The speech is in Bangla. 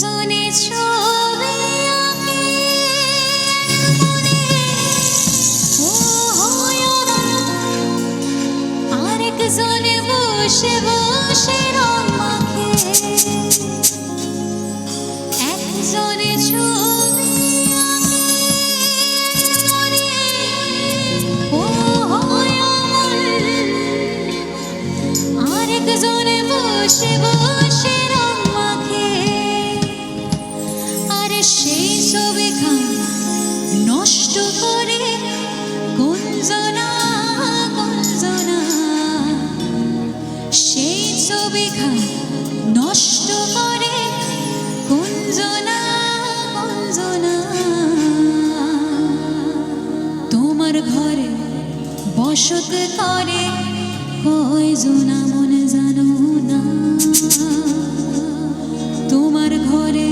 জনে ছবি আঁকে মনে ও হয় আমার। আরেক জনে বসে বসে রং মাখে একজনে ছবি আঁকে মনে ও হয় আমার। আরেক জনে বসে বসে সুবিঘা নষ্ট করে কুঞ্জনা কুঞ্জনা তোমার ঘরে বসত করে কয়জনা মনে জানো না। তোমার ঘরে